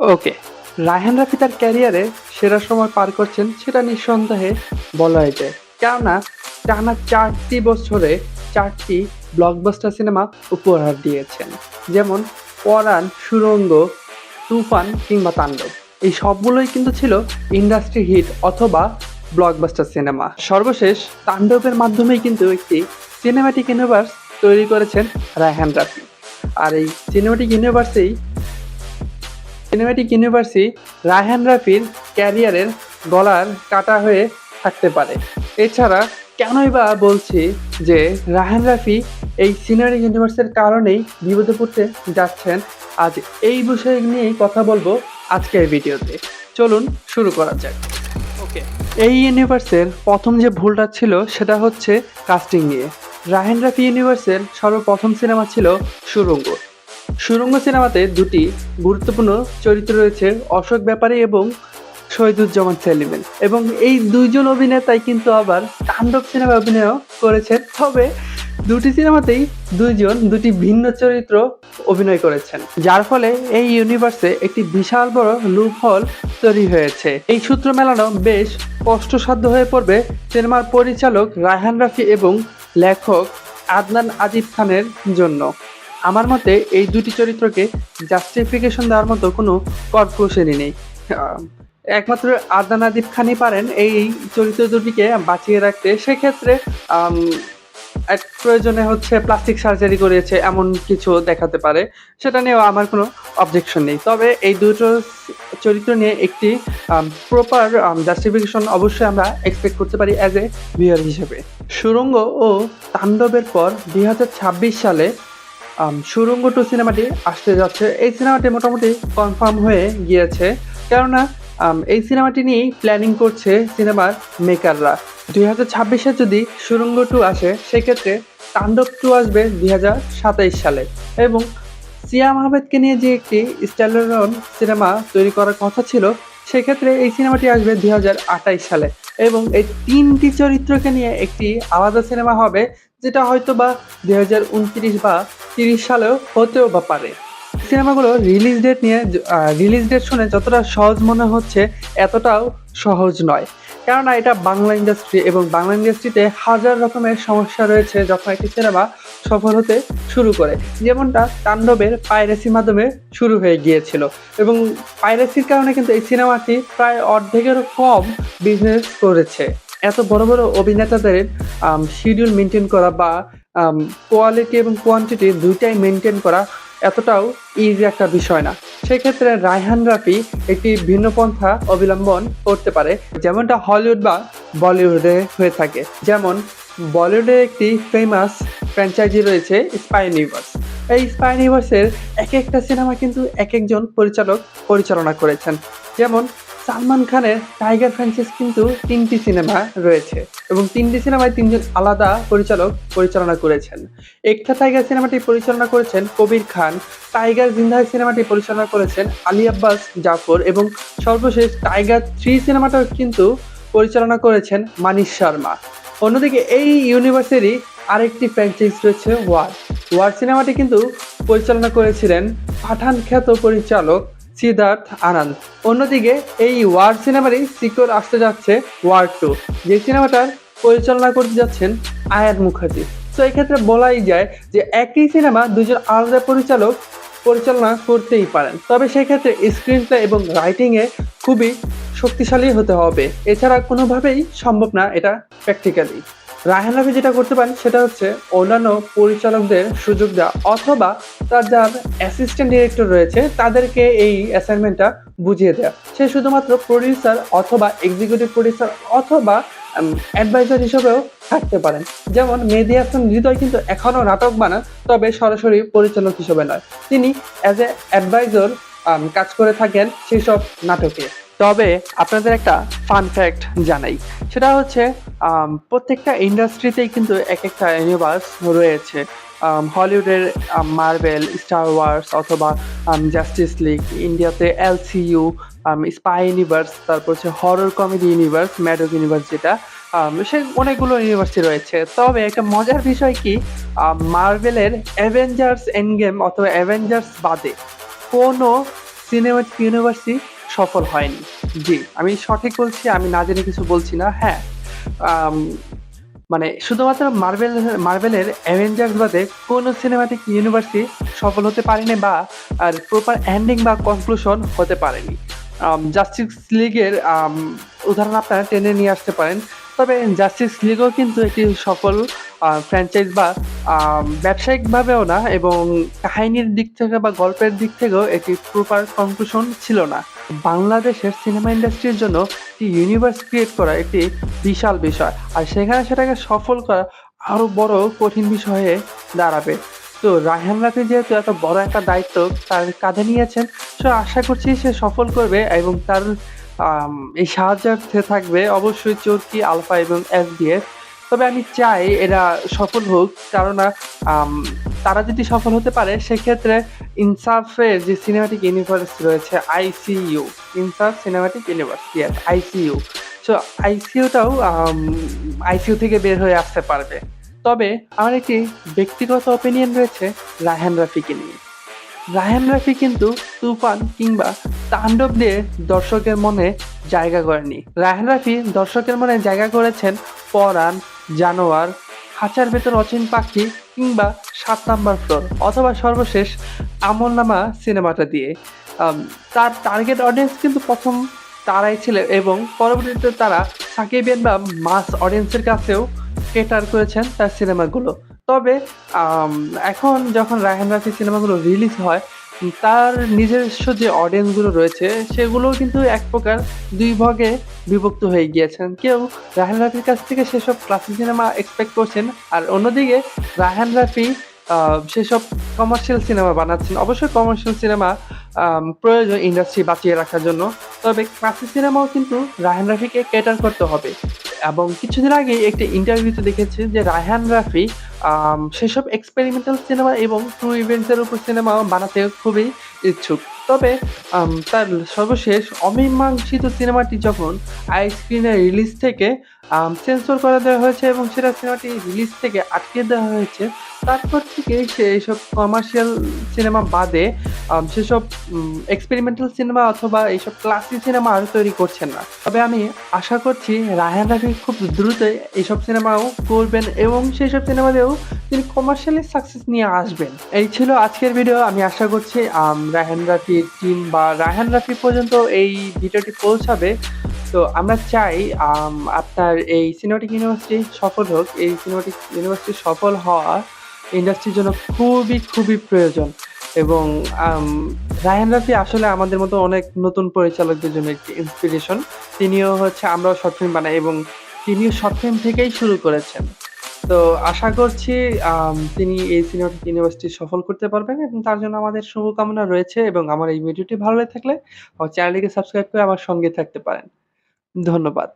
ওকে। রায়হান রাফি তার ক্যারিয়ারে সেরা সময় পার করছেন সেটা নিঃসন্দেহে বলাই যায় কেননা টানা চারটি বছরে চারটি ব্লকবাস্টার সিনেমা উপহার দিয়েছেন। যেমন পরাণ, সুরঙ্গ, তুফান কিংবা তাণ্ডব। এই সবগুলোই কিন্তু ছিল ইন্ডাস্ট্রি হিট অথবা ব্লকবাস্টার সিনেমা সর্বশেষ তাণ্ডবের মাধ্যমেই কিন্তু একটি সিনেমাটিক ইউনিভার্স তৈরি করেছেন রায়হান রাফি। আর এই সিনেমাটিক ইউনিভার্সেই সিনেমাটিক ইউনিভার্সি রায়হান রাফির ক্যারিয়ারের গলার কাটা হয়ে থাকতে পারে। এছাড়া কেনই বা বলছি যে রায়হান রাফি এই সিনেমাটিক ইউনিভার্সের কারণেই বিপদে পড়তে যাচ্ছেন আজ এই বিষয় নিয়েই কথা বলব আজকের ভিডিওতে। চলুন শুরু করা যাক। ওকে এই ইউনিভার্সের প্রথম যে ভুলটা ছিল সেটা হচ্ছে কাস্টিং নিয়ে। রায়হান রাফি ইউনিভার্সের সর্বপ্রথম সিনেমা ছিল সুরঙ্গ। সুরঙ্গ সিনেমাতে দুটি গুরুত্বপূর্ণ চরিত্র রয়েছে, অশোক ব্যাপারী এবং শহীদুজ্জামান সেলিমেন এবং এই দুইজন অভিনেতাই কিন্তু আবার তাণ্ডব সিনেমায় অভিনয় করেছেন। তবে দুটি সিনেমাতেই দুইজন, দুটি ভিন্ন চরিত্র অভিনয় করেছেন। যার ফলে এই ইউনিভার্সে একটি বিশাল বড় লুপ হল তৈরি হয়েছে। এই সূত্র মেলানো বেশ কষ্টসাধ্য হয়ে পড়বে সিনেমার পরিচালক রায়হান রাফি এবং লেখক আদনান আজিব খানের জন্য। আমার মতে এই দুটি চরিত্রকে জাস্টিফিকেশন দেওয়ার মতো কোনো কর্কশনী নেই। একমাত্র আদনান আদিব খানই পারেন এই চরিত্র দুটিকে বাঁচিয়ে রাখতে। সেক্ষেত্রে এক প্রয়োজনে হচ্ছে প্লাস্টিক সার্জারি করেছে এমন কিছু দেখাতে পারে। সেটা নিয়েও আমার কোনো অবজেকশন নেই। তবে এই দুটো চরিত্র নিয়ে একটি প্রপার জাস্টিফিকেশন অবশ্যই আমরা এক্সপেক্ট করতে পারি অ্যাজ এ ভিউয়ার হিসেবে। সুরঙ্গ ও তাণ্ডবের পর দু হাজার ছাব্বিশ সালে সুরঙ্গ টু সিনেমাটি আসতে যাচ্ছে। এই সিনেমাটি মোটামুটি কনফার্ম হয়ে গিয়েছে। কেননা এই সিনেমাটি নিয়েই প্ল্যানিং করছে সিনেমার মেকাররা দুই হাজার ছাব্বিশে যদি সুরঙ্গ টু আসে, সেক্ষেত্রে তাণ্ডব টু আসবে দুই হাজার সাতাইশ সালে। এবং সিয়াম আহমেদকে নিয়ে যে একটি স্ট্যান্ডার্ন সিনেমা তৈরি করার কথা ছিল, সেক্ষেত্রে এই সিনেমাটি আসবে দুই সালে। এবং এই তিনটি চরিত্রকে নিয়ে একটি আলাদা সিনেমা হবে যেটা হয়তো বা দুই হাজার উনত্রিশ বা তিরিশ সালেও হতেও বা পারে। সিনেমাগুলো রিলিজ ডেট নিয়ে রিলিজ ডেট শুনে যতটা সহজ মনে হচ্ছে এতটাও সহজ নয়। কেননা এটা বাংলা ইন্ডাস্ট্রি এবং বাংলা ইন্ডাস্ট্রিতে হাজার রকমের সমস্যা রয়েছে যখন একটি সিনেমা সফল হতে শুরু করে। যেমনটা তাণ্ডবের পাইরেসির মাধ্যমে শুরু হয়ে গিয়েছিল। এবং পাইরেসির কারণে কিন্তু এই সিনেমাটি প্রায় অর্ধেকেরও কম বিজনেস করেছে। এত বড় বড় অভিনেতাদের শিডিউল মেনটেন করা বা কোয়ালিটি এবং কোয়ান্টিটি দুইটাই মেনটেন করা এতটাও ইজি একটা বিষয় না। সেক্ষেত্রে রায়হান রাফি একটি ভিন্ন পন্থা অবলম্বন করতে পারে, যেমনটা হলিউড বা বলিউডে হয়ে থাকে। যেমন বলিউডের একটি ফেমাস ফ্র্যাঞ্চাইজি রয়েছে স্পাই ইউনিভার্স এই স্পাই ইউনিভার্সের এক একটা সিনেমা কিন্তু এক একজন পরিচালক পরিচালনা করেছেন। যেমন সালমান খানের টাইগার ফ্র্যাঞ্চাইজ কিন্তু তিনটি সিনেমা রয়েছে এবং তিনটি সিনেমায় তিনজন আলাদা পরিচালক পরিচালনা করেছেন। একটা টাইগার সিনেমাটি পরিচালনা করেছেন কবির খান, টাইগার জিন্দাই সিনেমাটি পরিচালনা করেছেন আলী আব্বাস জাফর এবং সর্বশেষ টাইগার থ্রি সিনেমাটাও কিন্তু পরিচালনা করেছেন মানিশ শর্মা। অন্যদিকে এই ইউনিভার্সেরই আরেকটি ফ্র্যাঞ্চাইজ রয়েছে ওয়ার। ওয়ার সিনেমাটি কিন্তু পরিচালনা করেছিলেন পাঠান খ্যাত পরিচালক সিদ্ধার্থ আনন্দ। অন্যদিকে এই ওয়ার সিনেমারই সিকিউর আসতে যাচ্ছে ওয়ার টু, যে সিনেমাটার পরিচালনা করতে যাচ্ছেন আয়ান মুখার্জি। তো এক্ষেত্রে বলাই যায় যে একই সিনেমা দুজন আলাদা পরিচালক পরিচালনা করতেই পারেন। তবে সেক্ষেত্রে স্ক্রিন প্লে এবং রাইটিংয়ে খুবই শক্তিশালী হতে হবে। এছাড়া কোনোভাবেই সম্ভব না এটা প্র্যাকটিক্যালি রায়হান যেটা করতে পারেন, সেটা হচ্ছে অন্যান্য পরিচালকদের সুযোগ দেওয়া, অথবা তার যার অ্যাসিস্ট্যান্ট ডিরেক্টর রয়েছে, তাদেরকে এই অ্যাসাইনমেন্টটা বুঝিয়ে দেওয়া সে শুধুমাত্র প্রডিউসার অথবা এক্সিকিউটিভ প্রডিউসার অথবা অ্যাডভাইজার হিসেবেও থাকতে পারেন। যেমন মেহেদি হাসান হৃদয় কিন্তু এখনও নাটক বানান, তবে সরাসরি পরিচালক হিসেবে নয়। তিনি অ্যাজ এ অ্যাডভাইজার কাজ করে থাকেন সেই সব নাটকে। তবে আপনাদের একটা ফান ফ্যাক্ট জানাই। সেটা হচ্ছে প্রত্যেকটা ইন্ডাস্ট্রিতেই কিন্তু এক একটা ইউনিভার্স রয়েছে হলিউডের মার্বেল স্টার ওয়ার্স অথবা জাস্টিস লিগ ইন্ডিয়াতে এলসিইউ স্পাই ইউনিভার্স তারপর হচ্ছে horror comedy universe Maddock universe যেটা সে অনেকগুলো ইউনিভার্সিটি রয়েছে। তবে একটা মজার বিষয় কি মার্বেলের অ্যাভেঞ্জার্স এন্ড গেম অথবা অ্যাভেঞ্জার্স বাদে কোনো সিনেমাটিক ইউনিভার্সই সফল হয়নি। জি, আমি সঠিক বলছি, আমি না জেনে কিছু বলছি না। হ্যাঁ, মানে শুধুমাত্র মার্বেল মার্বেলের অ্যাভেঞ্জার্স বাদে কোনো সিনেমাটিক ইউনিভার্সই সফল হতে পারেনি বা আর প্রপার এন্ডিং বা কনক্লুশন হতে পারেনি। জাস্টিস লিগের উদাহরণ আপনারা টেনে নিয়ে আসতে পারেন। তবে জাস্টিস লিগও কিন্তু একটি সফল ফ্র্যাঞ্চাইজ বা ব্যবসায়িকভাবেও না এবং কাহিনীর দিক থেকে বা গল্পের দিক থেকেও একটি প্রপার কনক্লুশন ছিল না। বাংলাদেশের সিনেমা ইন্ডাস্ট্রির জন্য একটি ইউনিভার্স ক্রিয়েট করা একটি বিশাল বিষয়। আর সেখানে সেটাকে সফল করা আরও বড় কঠিন বিষয় দাঁড়াবে। তো রায়হান রাফি যেহেতু এত বড় একটা দায়িত্ব তার কাঁধে নিয়েছেন, সো আশা করছি সে সফল করবে এবং তার এই সাহায্যার্থে থাকবে অবশ্যই চোরকি আলফা এবং এস। তবে আমি চাই এরা সফল হোক কারণ তারা যদি সফল হতে পারে সেক্ষেত্রে ইনসাফের যে সিনেমাটিক ইউনিভার্স রয়েছে ICU, Insaf cinematic universe, yes ICU. So আইসিইউটাও ICU থেকে বের হয়ে আসতে পারবে। তবে আমার একটি ব্যক্তিগত ওপিনিয়ন রয়েছে রায়হান রাফিকে নিয়ে। রায়হান রাফি কিন্তু তুফান কিংবা তাণ্ডব দিয়ে দর্শকের মনে জায়গা করেনি। রায়হান রাফি দর্শকের মনে জায়গা করেছেন পরাণ, জানোয়ার, খাঁচার ভেতর অচিন পাখি কিংবা সাত নাম্বার ফ্লোর অথবা সর্বশেষ আমলনামা সিনেমাটা দিয়ে। তার টার্গেট অডিয়েন্স কিন্তু প্রথম তারাই ছিল এবং পরবর্তীতে তারা সাকিবিয়ান বা মাস অডিয়েন্সের কাছেও কেটার করেছেন তার সিনেমাগুলো। তবে এখন যখন রায়হান রাফির সিনেমাগুলো রিলিজ হয়, তার নিজস্ব যে অডিয়েন্সগুলো রয়েছে, সেগুলোও কিন্তু এক প্রকার ২ ভাগে বিভক্ত হয়ে গিয়েছেন। কেউ রায়হান রাফির কাছ থেকে সেসব ক্লাসিক সিনেমা এক্সপেক্ট করছেন। আর অন্যদিকে রায়হান রাফি সেসব কমার্শিয়াল সিনেমা বানাচ্ছেন। অবশ্যই কমার্শিয়াল সিনেমা প্রয়োজন ইন্ডাস্ট্রি বাঁচিয়ে রাখার জন্য। তবে ক্লাসিক সিনেমাও কিন্তু রায়হান রাফিকে ক্যাটার করতে হবে। এবং কিছুদিন আগেই একটি ইন্টারভিউতে দেখেছি যে রায়হান রাফি সেসব এক্সপেরিমেন্টাল সিনেমা এবং ট্রু ইভেন্টসের উপর সিনেমা বানাতে খুবই ইচ্ছুক। তবে তার সর্বশেষ অমীমাংসিত সিনেমাটি যখন আইস্ক্রিনে রিলিজ থেকে সেন্সর করে দেওয়া হয়েছে এবং সেটা সিনেমাটি রিলিজ থেকে আটকে দেওয়া হয়েছে। তারপর থেকে সে এইসব কমার্শিয়াল সিনেমা বাদে সেসব এক্সপেরিমেন্টাল সিনেমা অথবা এইসব ক্লাসিক সিনেমা আর তৈরি করছেন না। তবে আমি আশা করছি রায়হান রাফি খুব দ্রুতই এইসব সিনেমাও করবেন এবং সেই সব দিয়েও তিনি কমার্শিয়ালি সাকসেস নিয়ে আসবেন। এই ছিল আজকের ভিডিও। আমি আশা করছি রায়হান রাফির টিম বা রায়হান রাফি পর্যন্ত এই ভিডিওটি পৌঁছাবে। তো আমরা চাই আপনার এই সিনেমাটিক ইউনিভার্সিটি সফল হোক। এই সিনেমাটিক ইউনিভার্সিটি সফল হওয়া ইন্ডাস্ট্রির জন্য খুবই, খুবই প্রয়োজন এবং রায়হান রাফি আসলে আমাদের মতো অনেক নতুন পরিচালকদের জন্য একটি ইন্সপিরেশন। তিনিও হচ্ছে আমরাও শর্ট ফিল্ম বানাই এবং তিনিও শর্ট ফিল্ম থেকেই শুরু করেছেন। তো আশা করছি তিনি এই সিনিয়র ইউনিভার্সিটি সফল করতে পারবেন এবং তার জন্য আমাদের শুভকামনা রয়েছে এবং আমার এই ভিডিওটি ভালো লেগে থাকলে চ্যানেলটিকে সাবস্ক্রাইব করে আমার সঙ্গে থাকতে পারেন। ধন্যবাদ।